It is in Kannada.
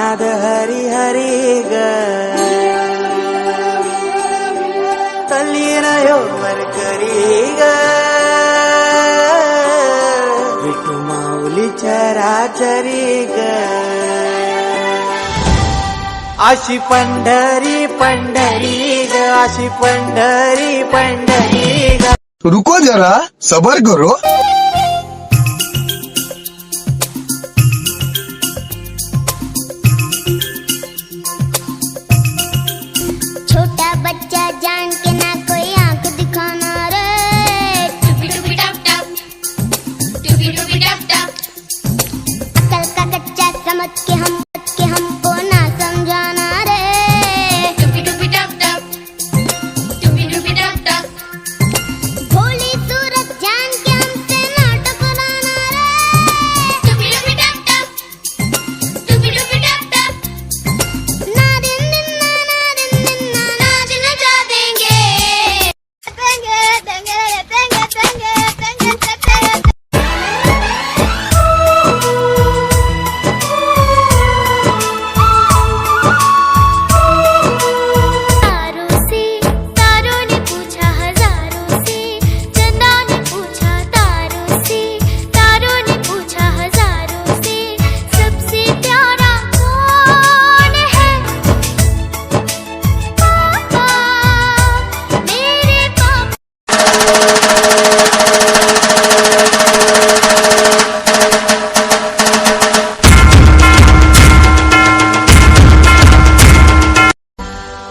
ಧ್ಯಾನದ ಹರಿಹರಿಗ ತಲ್ಲಿರಯೋ ಮರ್ಕರೀಗ ಬಿಟ್ಟು ಮೌಲಿ ಚರಾಚರೀಗ ಆಶಿ ಪಂಡರಿ ಪಂಡರೀಗ ಆಶಿ ಪಂಡರಿ ಪಂಡರೀಗ रुको ಜರಾ सबर करो yeah